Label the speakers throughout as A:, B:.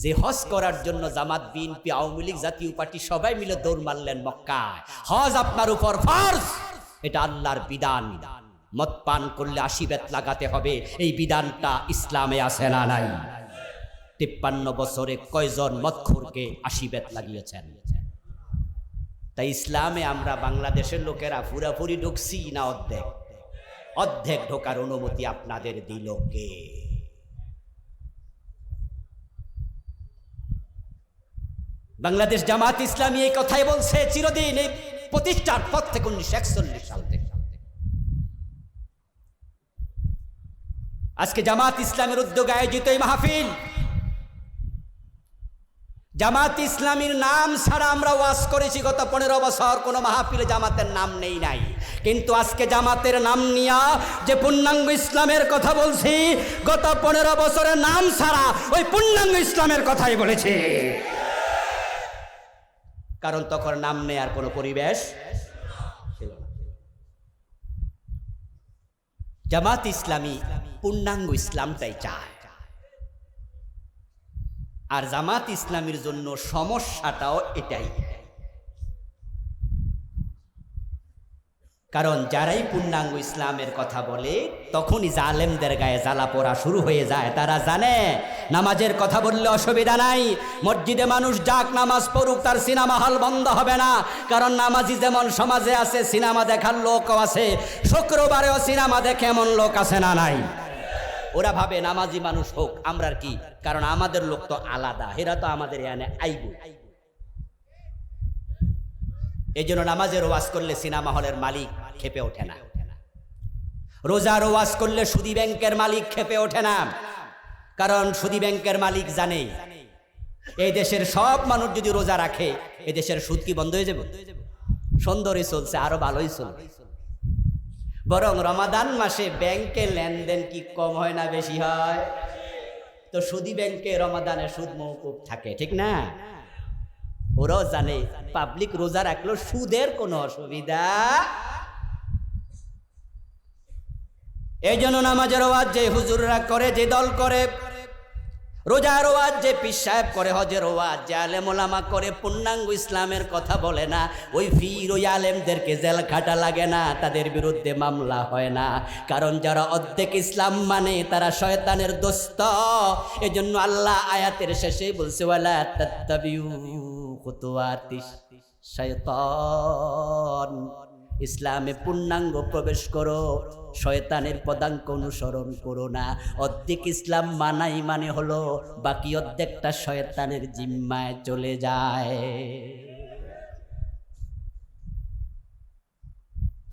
A: যে হজ করার জন্য জামাত, বিএনপি, আওয়ামী লীগ, জাতীয় পার্টি সবাই মিলে দৌড় মারলেন মক্কায়। হজ আপনার উপর ফরজ। এটা আল্লাহর বিধান। মদ পান করলে আশি বেত লাগাতে হবে। এই বিধানটা ইসলামে আছে না নাই? তিপ্পান্ন বছরে কয়জন মদখোরকে আশি বেত লাগিয়েছেন? তাই ইসলামে আমরা বাংলাদেশের লোকেরা পুরাপুরি ঢুকছি না অর্ধেক? অর্ধেক ঢোকার অনুমতি আপনাদের দিল কে? বাংলাদেশ জামাত ইসলামী এই কথাই বলছে, চিরদিন এই প্রতিষ্ঠার পর থেকে উনিশশো একচল্লিশ সাল থেকে। আজকে জামাত ইসলামের উদ্যোগে আয়োজিত এই মাহফিল। জামাত ইসলামীর নাম ছাড়া আমরা ওয়াজ করেছি গত পনেরো বছর, কোনো মাহফিলে জামাতের নাম নেই নাই। কিন্তু আজকে জামাতের নাম নিয়া যে পূর্ণাঙ্গ ইসলামের কথা বলছি, গত পনেরো বছরের নাম ছাড়া ওই পূর্ণাঙ্গ ইসলামের কথাই বলেছি। কারণ তখন নাম নেয়ার কোনো পরিবেশ ছিল না। জামাত ইসলামী পূর্ণাঙ্গ ইসলামটাই চায়। আর জামাত ইসলামের জন্য সমস্যাটাও এটাই। কারণ যারাই পূর্ণাঙ্গ ইসলামের কথা বলে, তখনই জালেমদের গায়ে জ্বালা পড়া শুরু হয়ে যায়। তারা জানে, নামাজের কথা বললে অসুবিধা নাই। মসজিদে মানুষ যাক, নামাজ পড়ুক, তার সিনেমা হল বন্ধ হবে না। কারণ নামাজি যেমন সমাজে আছে, সিনেমা দেখার লোকও আছে। শুক্রবারেও সিনেমা দেখে এমন লোক আছে না নাই? ওরা ভাবে, নামাজি মানুষ হোক আমরা কি? কারণ আমাদের লোক তো আলাদা এরা তো আমাদের এখানে আইব। এই জন্য নামাজের ওয়াজ করলে সিনেমা হলের মালিক খেপে ওঠে না। রোজার ওয়াজ করলে সুদী ব্যাংকের মালিক খেপে ওঠে না। কারণ সুদী ব্যাংকের মালিক জানে, এই দেশের সব মানুষ যদি রোজা রাখে এই দেশের সুদ কি বন্ধ হয়ে যাবে? সুন্দরই চলছে, আরও ভালোই চলবে। বরং রমাদান মাসে ব্যাংকে লেনদেন কি কম হয় না বেশি হয়? তো সুদী ব্যাংকে রমাদানে সুদ মৌকুব থাকে, ঠিক না? ওরাও জানে পাবলিক রোজা রাখল সুদের কোনো অসুবিধা এই জন্য নামাজের ওয়াজ যে হুজুররা করে, যে দল করে, রোজার ওয়াজ যে পিস সাহেব করে, হজের ওয়াজ, যে আলেম ওলামা করে, পূর্ণাঙ্গ ইসলামের কথা বলে না, ওই ফির ওই আলেমদেরকে জেল খাটা লাগে না, তাদের বিরুদ্ধে মামলা হয় না। কারণ যারা অর্ধেক ইসলাম মানে তারা শয়তানের দোস্ত। এজন্য আল্লাহ আয়াতের শেষে বলছে, ওয়ালা তাত্তাবিউ খুতুওয়াতিস শায়তান, ইসলামে পূর্ণাঙ্গ প্রবেশ করো, শয়তানের পদাঙ্ক অনুসরণ করো না। অর্ধেক ইসলাম মানাই মানে হলো, বাকি অর্ধেকটা শয়তানের জিম্মায় চলে যায়।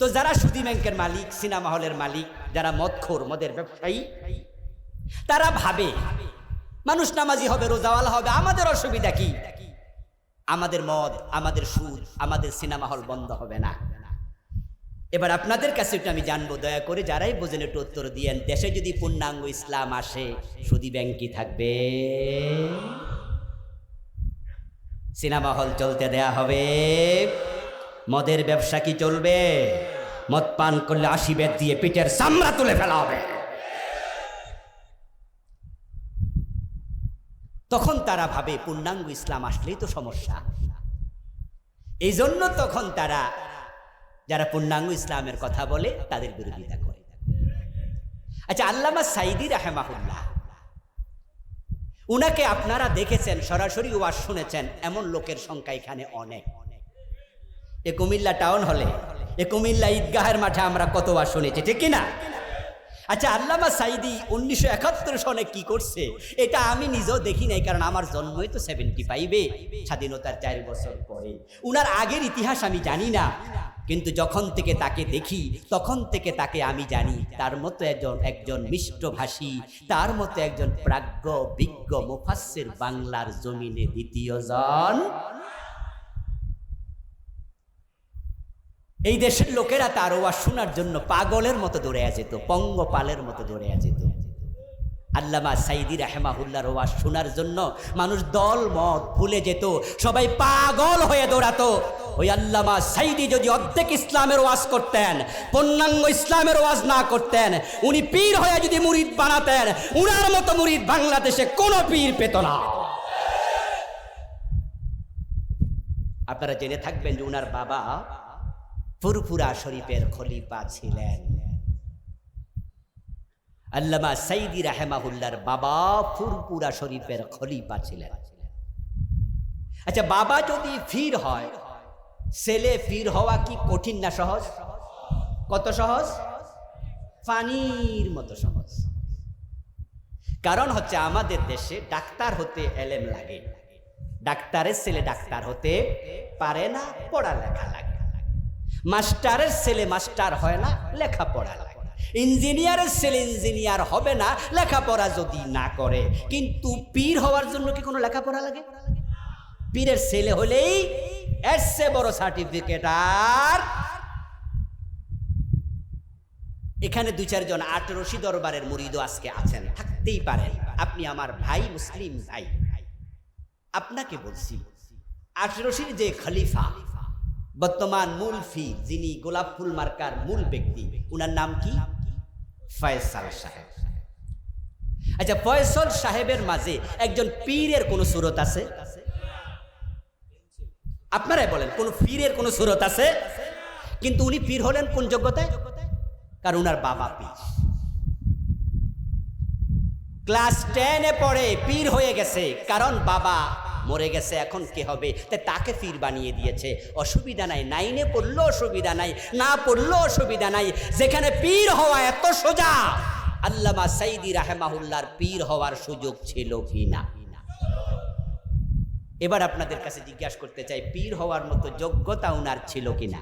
A: তো যারা সুদী ব্যাংকের মালিক, সিনেমা হলের মালিক, যারা মদখোর, মদের ব্যবসায়ী, তারা ভাবে, মানুষ নামাজি হবে, রোজাওয়ালা হবে, আমাদের অসুবিধা কি? আমাদের মদ, আমাদের সুদ, আমাদের সিনেমা হল বন্ধ হবে না। এবার আপনাদের কাছে একটু আমি জানব, দয়া করে যারাই বোঝেন একটু উত্তর দিয়েন। দেশে যদি পূর্ণাঙ্গ ইসলাম আসে, সুদী ব্যাংক থাকবে? সিনেমা হল চলতে দেয়া হবে। মদের ব্যবসা কি চলবে? মদ পান করলে আশি বেদ দিয়ে পিঠের চামড়া তুলে ফেলা হবে। তখন তারা ভাবে পূর্ণাঙ্গ ইসলাম আসলেই তো সমস্যা। এই জন্য তখন তারা, যারা পূর্ণাঙ্গ ইসলামের কথা বলে, তাদের বিরোধিতা করে। আচ্ছা আল্লামা সাইদি রাহেমাহুল্লাহ, উনাকে আপনারা দেখেছেন, সরাসরি ওয়াজ শুনেছেন, এমন লোকের সংখ্যা এখানে অনেক। এ কুমিল্লা টাউন হলে, এ কুমিল্লা ঈদগাহের মাঠে আমরা কত ওয়াজ শুনেছি, ঠিক কিনা আচ্ছা আল্লামা সাইদি উনিশশো একাত্তর সনে কি করছে? এটা আমি নিজেও দেখি নাই, কারণ আমার জন্মই তো সেভেন্টি ফাইভে, স্বাধীনতার চার বছর পরে। উনার আগের ইতিহাস আমি জানি না, কিন্তু যখন থেকে তাকে দেখি, তখন থেকে তাকে আমি জানি, তার মতো একজন একজন মিষ্টভাষী, তার মতো একজন প্রাজ্ঞ, বিজ্ঞ, মুফাসসির বাংলার জমিনে দ্বিতীয় জন এই দেশের লোকেরা তার ওয়া শোনার জন্য পাগলের মতো দৌড়ে যেত, পঙ্গপালের মতো দৌড়ে যেত। আল্লামা সাইদি রাহেমাহুল্লার ওয়া শোনার জন্য মানুষ দল মত ভুলে যেত, সবাই পাগল হয়ে দৌড়াতো। ওই আল্লামা সাইদি যদি অর্ধেক ইসলামের ওয়াজ করতেন, পূর্ণাঙ্গ ইসলামের ওয়াজ না করতেন, উনি পীর হয়ে যদি মুরিদ বানাতেন, উনার মতো মুরিদ বাংলাদেশে কোনো পীর পেত না। আপনারা জেনে থাকবেন যে উনার বাবা ফুরফুরা শরীফের খলিফা ছিলেন। আল্লামা সাইদি রাহেমাহুল্লার বাবা ফুরপুরা শরীফের খলিফা ছিলেন। আচ্ছা বাবা যদি ফির হয়, ছেলে ফির হওয়া কি কঠিন না সহজ? কত সহজ? পানির মতো সহজ। কারণ হচ্ছে আমাদের দেশে ডাক্তার হতে এলেম লাগে। ডাক্তারের ছেলে ডাক্তার হতে পারে না, পড়ালেখা লাগে। মাস্টারের ছেলে মাস্টার হয় না, লেখাপড়া লাগে। ইঞ্জিনিয়ারের ছেলে ইঞ্জিনিয়ার হবে না, লেখাপড়া যদি না করে। কিন্তু পীর হওয়ার জন্য কি কোনো লেখাপড়া লাগে? পীরের ছেলে হলেই চেয়ে বড় সার্টিফিকেট আর এখানে দুই চারজন আট রশি দরবারের মুরিদও আজকে আছেন, থাকতেই পারেন। আপনি আমার ভাই, মুসলিম ভাই। আপনাকে বলছি আট রশির যে খলিফা বর্তমান মূল ফি যিনি গোলাপ ফুল মার্কার মূল ব্যক্তি, উনার নাম কি? ফয়সাল সাহেব। আচ্ছা ফয়সল সাহেবের মাঝে একজন পীরের কোন সুরত আছে? আপনারাই বলেন, কোন পীরের কোন সুরত আছে? কিন্তু উনি পীর হলেন কোন যোগ্যতায়? কারণ উনার বাবা পীর। ক্লাস টেনে পড়ে, পীর হয়ে গেছে, কারণ বাবা মরে গেছে, এখন কি হবে? তাই তাকে পীর বানিয়ে দিয়েছে। অসুবিধা নাই, নাইনে পড়ল অসুবিধা নাই, না পড়ল অসুবিধা নাই। যেখানে পীর হওয়া এত সোজা, আল্লামা সাইদি রাহেমাহুল্লার পীর হওয়ার সুযোগ ছিল কি না? এবার আপনাদের কাছে জিজ্ঞাসা করতে চাই, পীর হওয়ার মতো যোগ্যতা উনার ছিল কিনা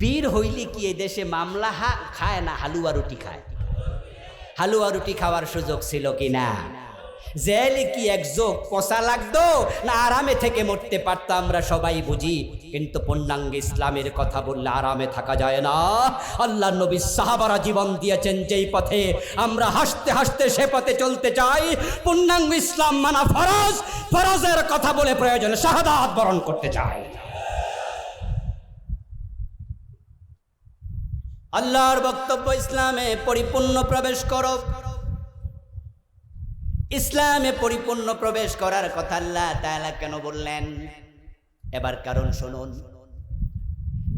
A: পীর হইলে কি এই দেশে মামলা খায় না হালুয়া রুটি খায়? হালুয়া রুটি খাওয়ার সুযোগ ছিল কিনা জেলে কি এক যোগ পচা লাগতো? না আরামে থেকে মরতে পারতো, আমরা সবাই বুঝি। কিন্তু পূর্ণাঙ্গ ইসলামের কথা বললে আরামে থাকা যায় না। আল্লাহ নবী সাহাবারা জীবন দিয়েছেন যেই পথে আমরা হাসতে হাসতে সে পথে চলতে চাই। পূর্ণাঙ্গ ইসলাম মানা ফরজ। ফরজের কথা বলে প্রয়োজনে, শাহাদাত বরণ করতে চাই। আল্লাহর বক্তব্য ইসলামে পরিপূর্ণ প্রবেশ করো। ইসলামে পরিপূর্ণ প্রবেশ করার কথা আল্লাহ তাআলা কেন বললেন? এবার কারণ শুনুন।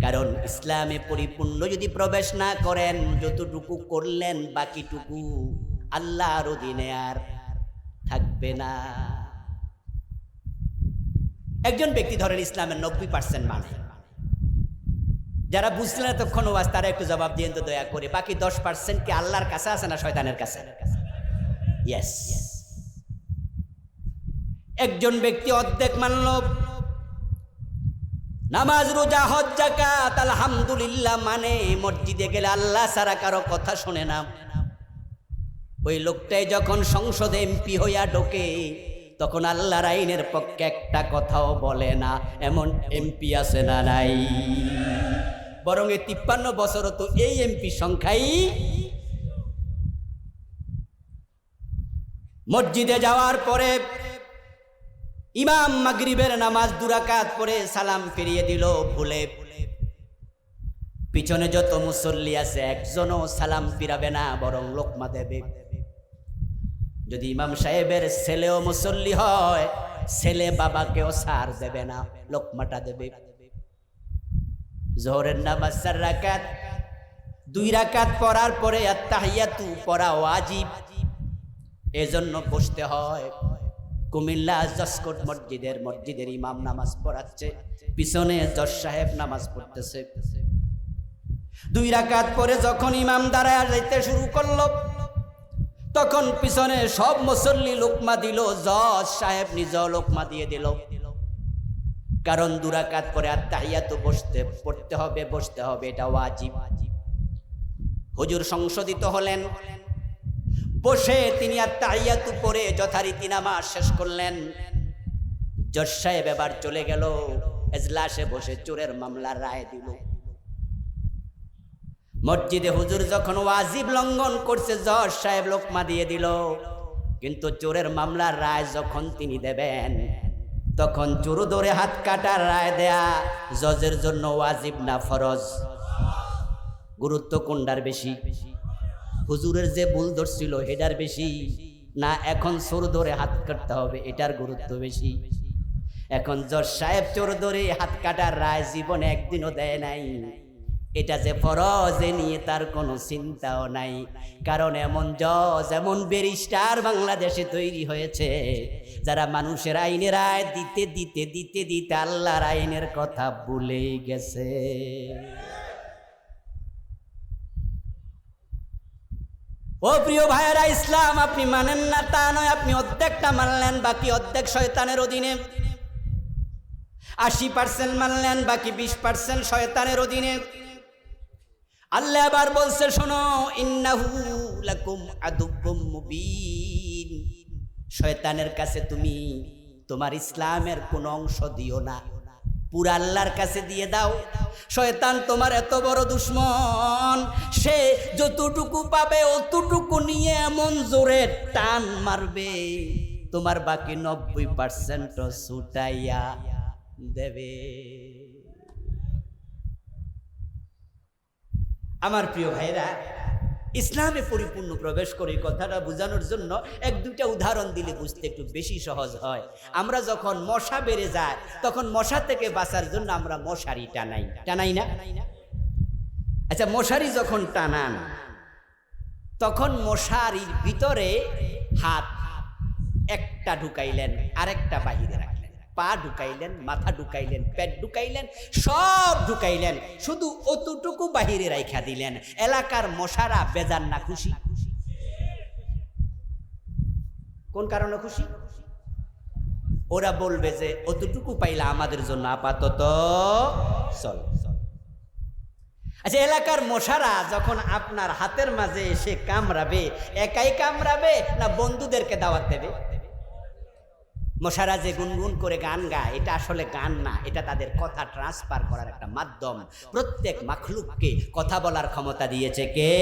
A: কারণ ইসলামে পরিপূর্ণ যদি প্রবেশ না করেন, যতটুকু করলেন বাকিটুকু আল্লাহর অধীনে আর থাকবে না। একজন ব্যক্তি ধরেন ইসলামের নব্বই পার্সেন্ট মানে। যারা বুঝলেন এতক্ষণ ওয়াজ তারা একটু জবাব দিয়েন তো দয়া করে। বাকি দশ পার্সেন্ট কি আল্লাহর কাছে আছে না শয়তানের কাছে? ইয়েস একজন ব্যক্তি অর্ধেক মানল। নামাজ, রোজা, হজ জাকাত আলহামদুলিল্লাহ মানে মসজিদে গেলে আল্লাহ সারা কারও কথা শোনে না। ওই লোকটাই যখন সংসদে এমপি হইয়া ঢোকে, তখন আল্লাহর আইনের পক্ষে একটা কথাও বলে না, এমন এমপি আছে না নাই। বরং এই তিপ্পান্ন বছর তো এই এমপি সংখ্যাই মসজিদে যাওয়ার পরে ইমাম মাগরিবের নামাজ দুরাকাত পরে সালাম ফিরিয়ে দিল ভুলে। পিছনে যত মুসল্লি আছে, একজনও সালাম ফিরাবে না, বরং লোকমা দেবে। যদি ইমাম সাহেবের ছেলেও মুসল্লি হয়, ছেলে বাবাকেও সার দেবে না, লোকমাটা দেবে। জোহরের নামাজ চার রাকাত, দুই রাকাত পড়ার পরে আত্মাহিয়াতু পড়া ওয়াজিব এজন্য বসতে হয়। কুমিল্লা জসকোট মসজিদের মসজিদের ইমাম নামাজ পড়াচ্ছে, পিছনে জজ সাহেব নামাজ পড়তেছে। দুই রাকাত পরে যখন ইমাম দাঁড়ায় যাইতে শুরু করল, তখন পিছনে সব মুসল্লি লোকমা দিল জজ সাহেব নিজ লোকমা দিয়ে দিল। কারণ দুরাকাত পরে আর তাহিয়া তো বসতে, পড়তে হবে, বসতে হবে, এটা ওয়াজিব। হুজুর সংশোধিত হলেন বসে তিনি আর তাহিয়াতু পরে যথারীতি নামাজ শেষ করলেন। জজ সাহেব এবার চলে গেল, এজলাসে বসে চোরের মামলার রায় দিল। মসজিদে হুজুর যখন ওয়াজিব লঙ্ঘন করছে, জজ সাহেব লোকমা দিয়ে দিল, কিন্তু চোরের মামলার রায় যখন তিনি দেবেন, তখন চোর ধরে হাত কাটার রায় দেয়া জজের জন্য ওয়াজিব না ফরজ। গুরুত্ব কোনটার বেশি? হুজুরের যে ভুল ধরছিল এটার বেশি। না, এখন চোর ধরে হাত কাটতে হবে, এটার গুরুত্ব বেশি। এখন জজ সাহেব চোর ধরে হাত কাটার রায় জীবনে একদিনও দেয় নাই। এটা যে ফরজ নিয়ে তার কোনো চিন্তাও নাই। কারণ এমন জজ, এমন ব্যারিস্টার বাংলাদেশে তৈরি হয়েছে, যারা মানুষের আইনের রায় দিতে দিতে দিতে দিতে আল্লাহর আইনের কথা ভুলেই গেছে। ও প্রিয় ভাইয়েরা, ইসলাম আপনি মানেন না, তা নয়, আপনি অর্ধেকটা মানলেন, বাকি অর্ধেক শয়তানের অধীনে। আশি পার্সেন্ট মানলেন, বাকি বিশ পার্সেন্ট শয়তানের অধীনে। আল্লাহ আবার বলছে, শোনো, ইন্নাহু লাকুম আদুব্বুম মুবিন। শয়তানের কাছে তুমি তোমার ইসলামের কোন অংশ দিও না। পুরা আল্লাহর কাছে দিয়ে দাও। শয়তান তোমার এত বড় দুশ্মন, সে যতটুকু পাবে অতটুকু নিয়ে এমন জোরে টান মারবে। তোমার বাকি নব্বই পার্সেন্ট ছুটাইয়া দেবে। আমার প্রিয় ভাইরা ইসলামে পরিপূর্ণ প্রবেশ করে কথাটা বোঝানোর জন্য এক দুইটা উদাহরণ দিলে বুঝতে একটু বেশি সহজ হয়। আমরা যখন মশা বেড়ে যায়, তখন মশা থেকে বাঁচার জন্য আমরা মশারি টানাই। টানাই না? আচ্ছা মশারি যখন টানান, তখন মশারির ভিতরে হাত একটা ঢুকাইলেন, আরেকটা বাহিরে রাখলেন। পা ঢুকাইলেন, মাথা ঢুকাইলেন, পেট ঢুকাইলেন, সব ঢুকাইলেন, শুধু অতটুকু বাহিরে রাইখা দিলেন। এলাকার মশারা বেজান না খুশি। কোন কারণে খুশি? ওরা বলবে যে, অতটুকু পাইলা আমাদের জন্য আপাতত চল আচ্ছা এলাকার মশারা যখন আপনার হাতের মাঝে এসে কামড়াবে, একাই কামড়াবে না বন্ধুদেরকে দাওয়াত দেবে? মশারা যে গুনগুন করে গান গায়, এটা আসলে গান না, এটা তাদের কথা ট্রান্সফার করার একটা মাধ্যম। প্রত্যেক মাখলুককে কথা বলার ক্ষমতা দিয়েছে কে?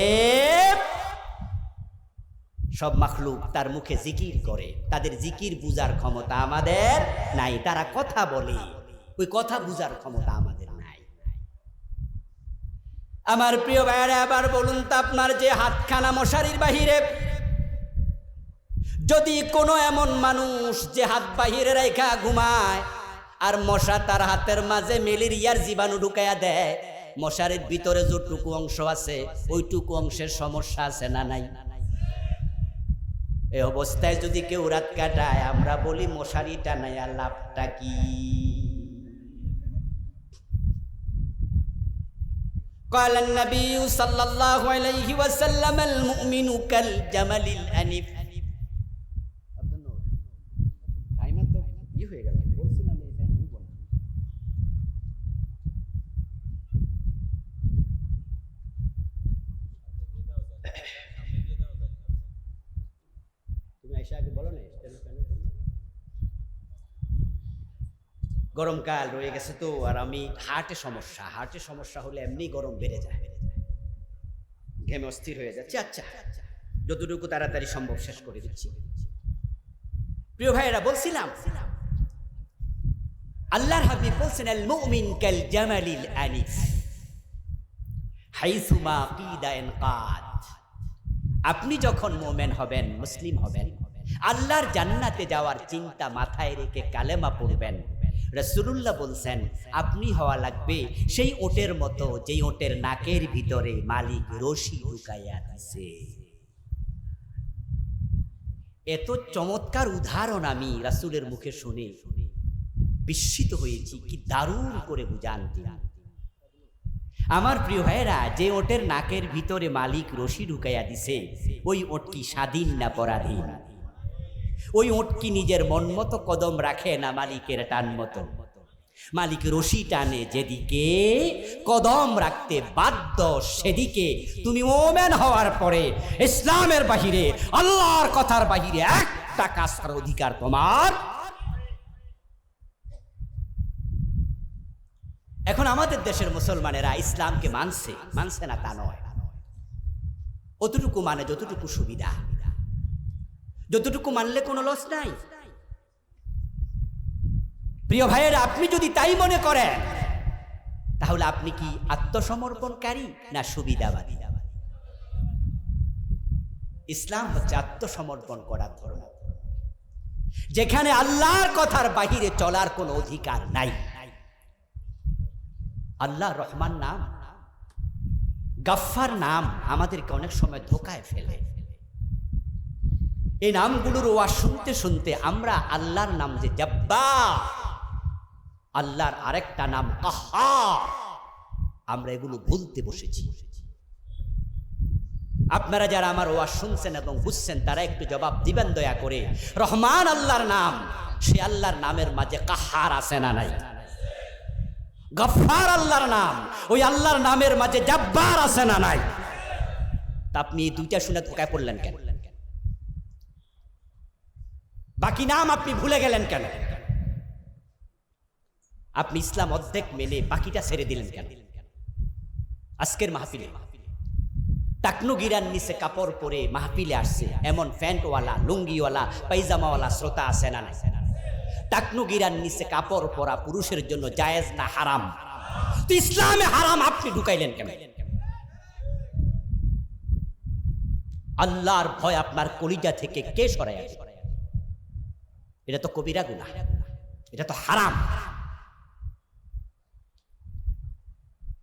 A: সব মাখলুক তার মুখে জিকির করে, তাদের জিকির বুজার ক্ষমতা আমাদের নাই, তারা কথা বলে। ওই কথা বুজার ক্ষমতা আমাদের নাই। আমার প্রিয় ভাইয়ারা আবার বলুন তো আপনার যে হাতখানা মশারির বাহিরে যদি কোনো এমন মানুষ যে হাত বাহিরে রেখা ঘুমায় আর মশা তার হাতের মাঝে ম্যালেরিয়ার জীবাণু ঢুকাইয়া দেয় মশারির ভিতরে যতটুকু অংশ আছে ওইটুকু অংশের সমস্যা আছে না নাই এই অবস্থায় যদি কেউ রাত কাটায় আমরা বলি মশারি টানাইয়া লাভটা কি قال النبي صلى الله عليه وسلم المؤمن كالجمل الأنف গরমকাল রয়ে গেছে তো, আর আমি হার্টে সমস্যা হার্টে সমস্যা হলে এমনি গরম বেড়ে যায়। ঘেমে অস্থির হয়ে যাচ্ছে। আচ্ছা যতটুকু তাড়াতাড়ি সম্ভব শেষ করে দিচ্ছি। প্রিয় ভাইয়েরা, বলছিলাম, আল্লাহর হাবিব বলছেন, আল মুমিন কাল জামালিল আনিফ, হাইসুমা কিদা ইনকাদ আপনি যখন মোমেন হবেন, মুসলিম হবেন, আল্লাহর জান্নাতে যাওয়ার চিন্তা মাথায় রেখে কালেমা পড়বেন। রসুল্লাহ বলছেন, আপনি হওয়া লাগবে সেই ওটের মতো যেই ওটের নাকের ভিতরে মালিক রশি ঢুকাইয়া দিছে। এত চমৎকার উদাহরণ আমি রাসুলের মুখে শুনে বিস্মিত হয়েছি, কি দারুণ করে বুঝান আমার প্রিয় ভাইয়েরা, যে ওটের নাকের ভিতরে মালিক রশি ঢুকাইয়া দিছে, ওই ওট কি স্বাধীন না পরাধীন? ওই ওট কি নিজের মন মতো কদম রাখে না মালিকের টান মতো। মালিক রশি টানে যেদিকে, কদম রাখতে বাধ্য সেদিকে। তুমি ওমেন হওয়ার পরে ইসলামের বাহিরে, আল্লাহর কথার বাহিরে একটা কাজ করার অধিকার তোমার। এখন আমাদের দেশের মুসলমানেরা ইসলামকে মানছে মানছে না তা নয়। অতটুকু মানে যতটুকু সুবিধা। যতটুকু মানলে কোনো লস নাই। প্রিয় ভাইয়ের, আপনি যদি তাই মনে করেন, তাহলে আপনি কি আত্মসমর্পণকারী না সুবিধাবাদী? ইসলাম হচ্ছে আত্মসমর্পণ করার ধর্ম। যেখানে আল্লাহর কথার বাহিরে চলার কোনো অধিকার নাই। আল্লাহ রহমান নাম। গাফফার নাম আমাদেরকে অনেক সময় ধোকায় ফেলে। এই নামগুলোর ওয়া শুনতে শুনতে আমরা আল্লাহর নাম যে জব্বা আল্লাহর আরেকটা নাম আহা আমরা এগুলো ভুলতে বসেছি। আপনারা যারা আমার ওয়া শুনছেন এবং বুঝছেন, তারা একটু জবাব দিবেন দয়া করে। রহমান আল্লাহর নাম, সে আল্লাহর নামের মাঝে কাহার আছে না নাই? গফার আল্লাহর নাম, ওই আল্লাহর নামের মাঝে জাব্বার আছে না নাই? তা আপনি এই দুইটা শুনে ধোকায় পড়লেন কেন? বাকি নাম আপনি ভুলে গেলেন কেন? আপনি ইসলাম অর্ধেক মেনে বাকিটা ছেড়ে দিলেন কেন? আজকের মাহফিলে টাকনু গিরার নিচে কাপড় পরে মাহফিলে আসছে। এমন প্যান্টওয়ালা, লুঙ্গিওয়ালা, পাইজামাওয়ালা শ্রোতা আছে না টাকনু গিরার নিচে কাপড় পরা পুরুষের জন্য জায়েজ না হারাম? তো ইসলামে হারাম আপনি ঢুকাইলেন কেন? আল্লাহর ভয় আপনার কলিজা থেকে কে সরাই এটা তো কবিরা গুনাহ, এটা তো হারাম।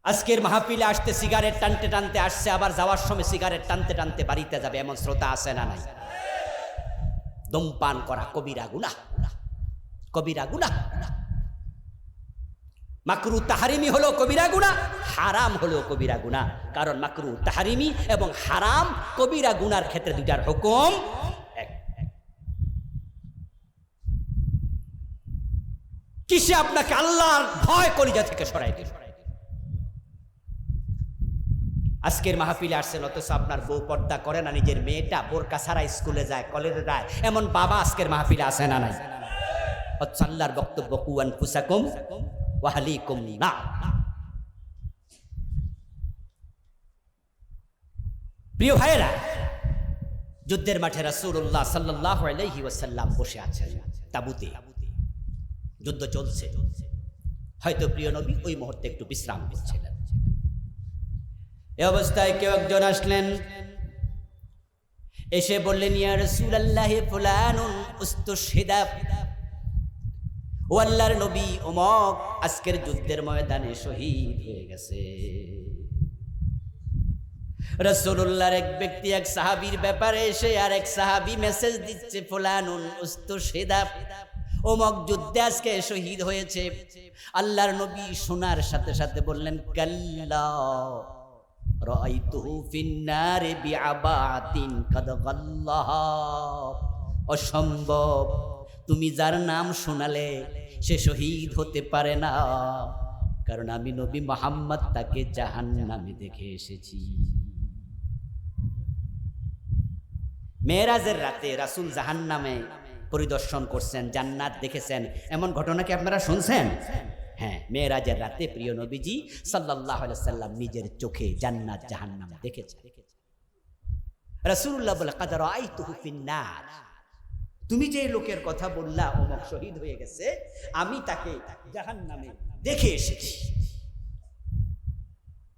A: আজকের মাহফিলে আসতে সিগারেট টানতে টানতে আসছে, আবার যাওয়ার সময় সিগারেট টানতে টানতে বাড়িতে যাবে, এমন শ্রোতা আছে না নাই? দমপান করা কবিরা গুনা কবিরা গুনা মাকরু তাহারিমি হলো কবিরা গুনা হারাম হলো কবিরা গুনা কারণ মাকরু তাহারিমি এবং হারাম কবিরা গুনার ক্ষেত্রে দুটার হুকুম এক এক। কিসে আপনাকে আল্লাহর ভয় কলিজা থেকে সরাই দিল? আজকের মাহফিলে আসছেন, অথচ আপনার বউ পর্দা করে না, নিজের মেয়েটা বোরকা ছাড়া স্কুলে যায়, কলেজে যায়, এমন বাবা আজকের মাহফিলে আসে না নাই? আল্লাহর বক্তব্য কুয়ান ফুসাকুম ওয়াহালিকুম না প্রিয় ভাইয়েরা, যুদ্ধের মাঠে রাসূলুল্লাহ সাল্লাল্লাহু আলাইহি ওয়াসাল্লাম বসে আছেন তাবুতে। যুদ্ধ চলছে। হয়তো প্রিয় নবী ওই মুহূর্তে একটু বিশ্রাম নিচ্ছিলেন। এ অবস্থায় কেউ একজন আসলেন। এসে বললেন নবী ওমক আজকের যুদ্ধের ময়দানে শহীদ হয়ে গেছে। রসুল্লাহর এক ব্যক্তি, এক সাহাবীর ব্যাপারে এসে আর এক সাহাবী মেসেজ দিচ্ছে, ফুলানুন উস্তুশহিদা ওমক যুদ্ধে আজকে শহীদ হয়েছে। আল্লাহর নবী শোনার সাথে সাথে বললেন অসম্ভব। তুমি যার নাম শোনালে সে শহীদ হতে পারে না। কারণ আমি নবী মোহাম্মদ তাকে জাহান্নামে দেখে এসেছি। মেয়েরাজের রাতে রাসূল জাহান্নামে পরিদর্শন করছেন, জান্নাত দেখেছেন। এমন ঘটনা কি আপনারা শুনছেন? হ্যাঁ মেয়েরাজের রাতে প্রিয় নবীজি সাল্লাহ সাল্লাম নিজের চোখে জান্নাত, জাহান্নাম দেখেছে। রাসূলুল্লাহ বলে কাদার আই তুমি যে লোকের কথা বললা, অমক শহীদ হয়ে গেছে, আমি তাকে জাহান্নামে দেখে এসেছি।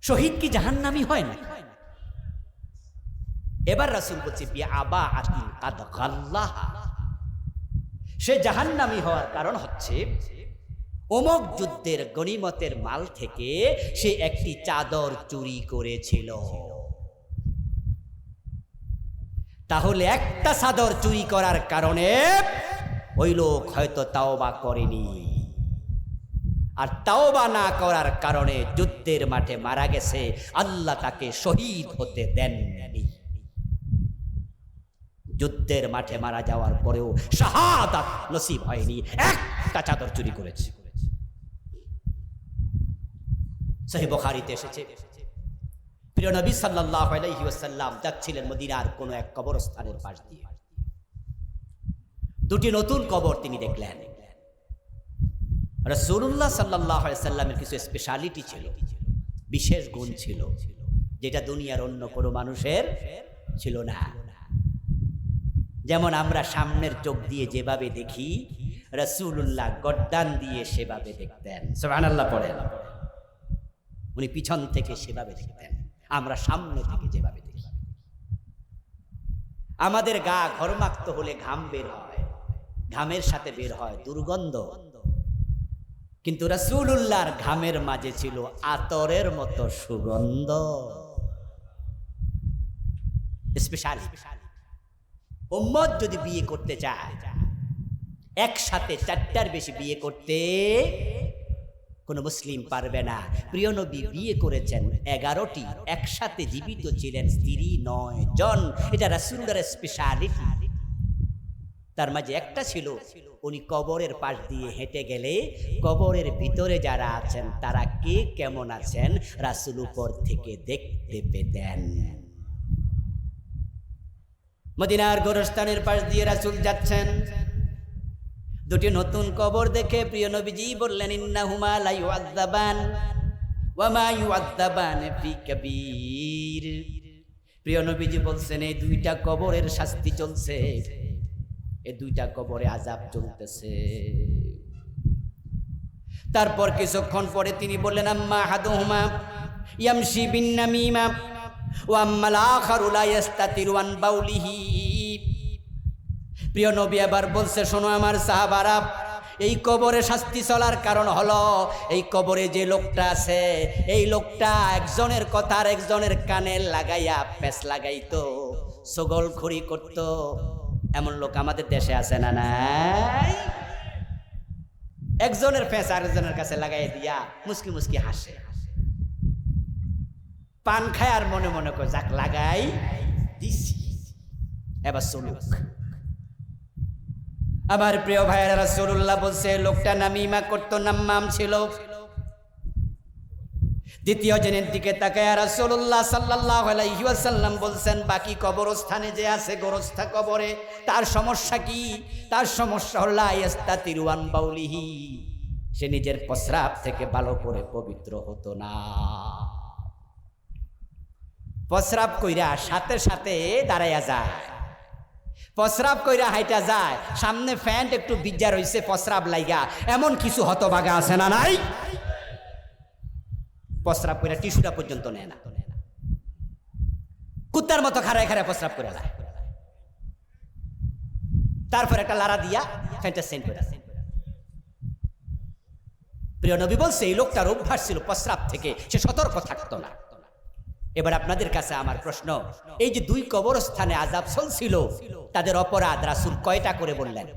A: শহীদ কি জাহান্নামি হয় না? এবার রাসূল বলছে বিয়া আবা আতিন কাদ গাল্লাহা। সে জাহান্নামি হওয়ার কারণ হচ্ছে অমক যুদ্ধের গণিমতের মাল থেকে সে একটি চাদর চুরি করেছিল। তাহলে একটা চাদর চুরি করার কারণে ওই লোক হয়তো তাওবা করেনি। আর তাওবা না করার কারণে যুদ্ধের মাঠে মারা গেছে, আল্লাহ তাকে শহীদ হতে দেননি। যুদ্ধের মাঠে মারা যাওয়ার পরেও শাহাদাত নসিব হয়নি। একটা চাদর চুরি করেছে। সহি বখারিতে এসেছে। প্রিয় নবী সাল্লাল্লাহু আলাইহি ওয়াসাল্লাম যাচ্ছিলেন মদিনার কোনো এক কবরস্থানের পাশ দিয়ে। দুটি নতুন কবর তিনি দেখলেন। রাসূলুল্লাহ সাল্লাল্লাহু আলাইহি সাল্লামের কিছু স্পেশালিটি ছিল। বিশেষ গুণ ছিল, যেটা দুনিয়ার অন্য কোনো মানুষের ছিল না। যেমন আমরা সামনের চোখ দিয়ে যেভাবে দেখি রসুল্লাহ গড্ডান দিয়ে সেভাবে দেখতেন। সুবহানাল্লাহ পড়েন। উনি পিছন থেকে সেভাবে দেখতেন। আমরা সামনে থেকে যেভাবে দেখি। আমাদের গা ঘরমাক্ত হলে ঘাম বের হয়। ঘামের সাথে বের হয় দুর্গন্ধ। কিন্তু রাসূলুল্লাহর ঘামের মাঝে ছিল আতরের মতো সুগন্ধ। Special special. উম্মত যদি বিয়ে করতে চায়, একসাথে চারটার বেশি বিয়ে করতে কোনো মুসলিম পারবে না। প্রিয় নবী বিয়ে করেছেন এগারোটি, একসাথে জীবিত ছিলেন স্ত্রী নয় জন। এটা রাসুলের স্পেশালিটি তার মাঝে একটা ছিল, উনি কবরের পাশ দিয়ে হেঁটে গেলে কবরের ভিতরে যারা আছেন, তারা কে কেমন আছেন? রাসুল উপর থেকে দেখতে পেতেন। মদিনার গোরস্থানের পাশ দিয়ে রাসুল যাচ্ছেন। দুটি নতুন কবর দেখে প্রিয় নবীজি বললেন, ইন্নাহুমা লা ইউআযাবান ওয়া মা ইউআযাবান ফি কাবীর। প্রিয় নবীজি বলছেন, এই দুইটা কবরের শাস্তি চলছে। এই দুইটা কবরে আযাব চলতেছে। তারপর কিছুক্ষণ পরে তিনি বললেন, আম্মা হাদুহুমা ইয়ামশি বিন প্রিয় নবী বলছে, শোনো আমার সাহাবারা, এই কবরে শাস্তি চলার কারণ হলো, এই কবরে যে লোকটা আছে, এই লোকটা একজনের কথা আর একজনের কানে লাগাইয়া পেস লাগাইতো, সগল খড়ি করত। এমন লোক আমাদের দেশে আছে না নাই? একজনের ফেস আরেকজনের কাছে লাগাই দিয়া মুসকি মুসকি হাসে। পান খায় আর মনে মনে করে যাক, লাগাই দিছি। এবার চলুক। আমার প্রিয় ভাইয়েরা, রাসূলুল্লাহ বলছে, লোকটা নামিমা করতো, নাম্মাম ছিল। দ্বিতীয় জনের দিকে তাকায় রাসূলুল্লাহ সাল্লাল্লাহু আলাইহি ওয়াসাল্লাম বলছেন, বাকি কবরস্থানে যে আছে গোরস্থা কবরে, তার সমস্যা কি? তার সমস্যা হলো ইস্তাতিরুয়ান বাউলিহি, সে নিজের প্রস্রাব থেকে ভালো করে পবিত্র হতো না। প্রস্রাব কইরা সাথে সাথে দাঁড়াইয়া যায়। প্রস্রাব কইরা হাইটা যায়, সামনে ফ্যান্ট একটু বিজ্জা রইছে, প্রস্রাব লাইগা। এমন কিছু হতবাগা আছে না নাই? প্রস্রাব কইরা টিস্যুটা পর্যন্ত নেয় না। কুত্তার মতো খাড়ায় খাড়ায় প্রস্রাব করে লায় তারপর একটা লারা দিয়া ফ্যান্টটা সেন্ট করে প্রিয় নবী বলছে, এই লোকটার অভ্যাস ছিল প্রস্রাব থেকে, সে সতর্ক থাকতো না। এবার আপনাদের কাছে আমার প্রশ্ন। এই যে দুই কবরস্থানে আজাব চলছিল, তাদের অপরাধ রাসুল কয়টা করে বললেন?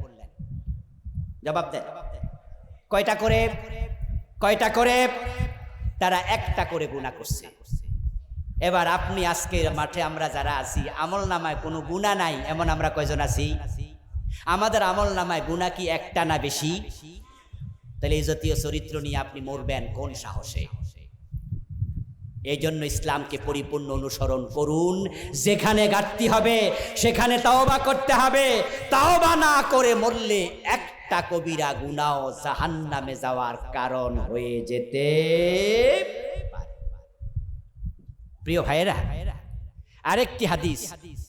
A: জবাব দেন। কয়টা করে? কয়টা করে? তারা একটা করে গুণা করছে। এবার আপনি আজকের মাঠে আমরা যারা আছি, আমল নামায় কোনো গুণা নাই, এমন আমরা কয়জন আছি? আমাদের আমল নামায় গুণা কি একটা না বেশি? তাহলে এই জাতীয় চরিত্র নিয়ে আপনি মরবেন কোন সাহসে? এই জন্য ইসলামকে পরিপূর্ণ অনুসরণ করুন যেখানে ঘাটতি হবে, সেখানে তাওবা করতে হবে তাওবা না করে মরলে একটা কবিরা গুনাও জাহান্নামে যাওয়ার কারণ হয়ে যেতে পারে। প্রিয় ভাইয়েরা, আরেকটি হাদিস হাদিস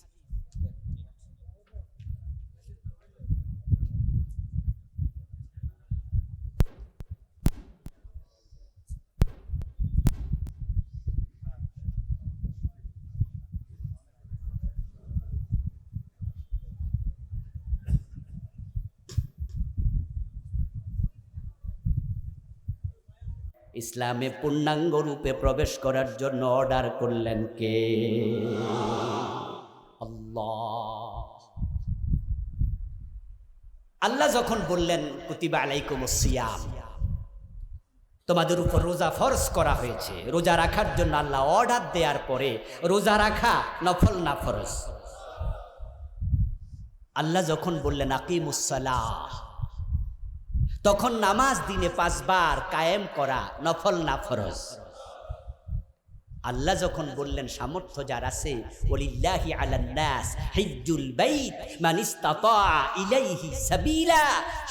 A: ইসলামে পূর্ণাঙ্গ রূপে প্রবেশ করার জন্য অর্ডার করলেন কে? আল্লাহ। আল্লাহ যখন বললেন, কুতিবা আলাইকুম সিয়াম। তোমাদের উপর রোজা ফরজ করা হয়েছে। রোজা রাখার জন্য আল্লাহ অর্ডার দেওয়ার পরে রোজা রাখা নফল না ফরজ? আল্লাহ যখন বললেন আকিমুসালাহ তখন নামাজ দিনে পাঁচবার কায়েম করা নফল না ফরজ। আল্লাহ যখন বললেন, সামর্থ্য যার আছে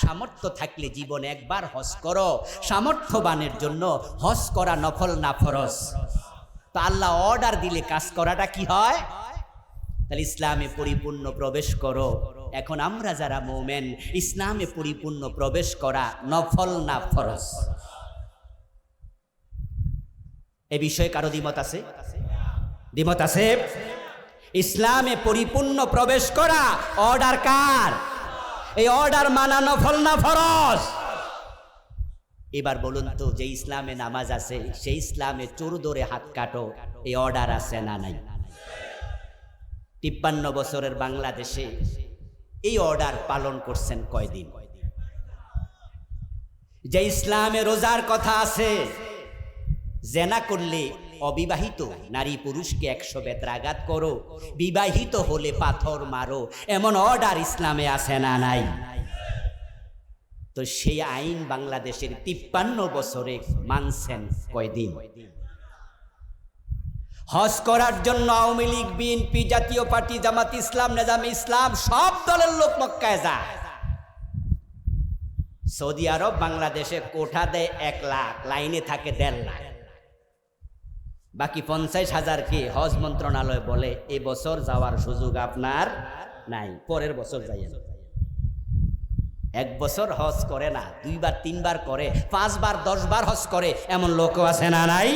A: সামর্থ্য থাকলে জীবনে একবার হজ করো। সামর্থ্যবানের জন্য হজ করা নফল না ফরজ। তো আল্লাহ অর্ডার দিলে কাজ করাটা কি হয়? তাহলে ইসলামে পরিপূর্ণ প্রবেশ করো। এখন আমরা যারা মোমেন, ইসলামে পরিপূর্ণ প্রবেশ করা নফল না ফরজ? এ বিষয়ে কারও দ্বিমত আছে? দ্বিমত আছে? ইসলামে পরিপূর্ণ প্রবেশ করা অর্ডার কার? এই অর্ডার মানা নফল না ফরজ? এবার বলুন তো, যে ইসলামে নামাজ আছে, সেই ইসলামে চোর ধরে হাত কাটো, এই অর্ডার আছে না নাই? তিপ্পান্ন বছরের বাংলাদেশে এই অর্ডার পালন করছেন কয়দিন? যে ইসলামে রোজার কথা আছে, জেনা করলে অবিবাহিত নারী পুরুষকে একশো বেত্রাঘাত করো, বিবাহিত হলে পাথর মারো, এমন অর্ডার ইসলামে আছে না নাই? তো সেই আইন বাংলাদেশের তিপ্পান্ন বছরে মানছেন কয়দিন? হজ করার জন্য আওয়ামী লীগ বিএনপি জাতীয় পার্টি, জামাত ইসলাম, নেজাম ইসলাম, সব দলের লোক মক্কায় যায়। সৌদি আরব বাংলাদেশে কোঠা দেয় এক লাখ, লাইনে থাকে দেড় লাখ। বাকি পঞ্চাশ হাজার কি হজ মন্ত্রণালয় বলে এই বছর যাওয়ার সুযোগ আপনার নাই, পরের বছর যাইয়েন। এক বছর হজ করে না, দুইবার, তিনবার করে, পাঁচবার, দশবার হজ করে, এমন লোকও আছে না নাই?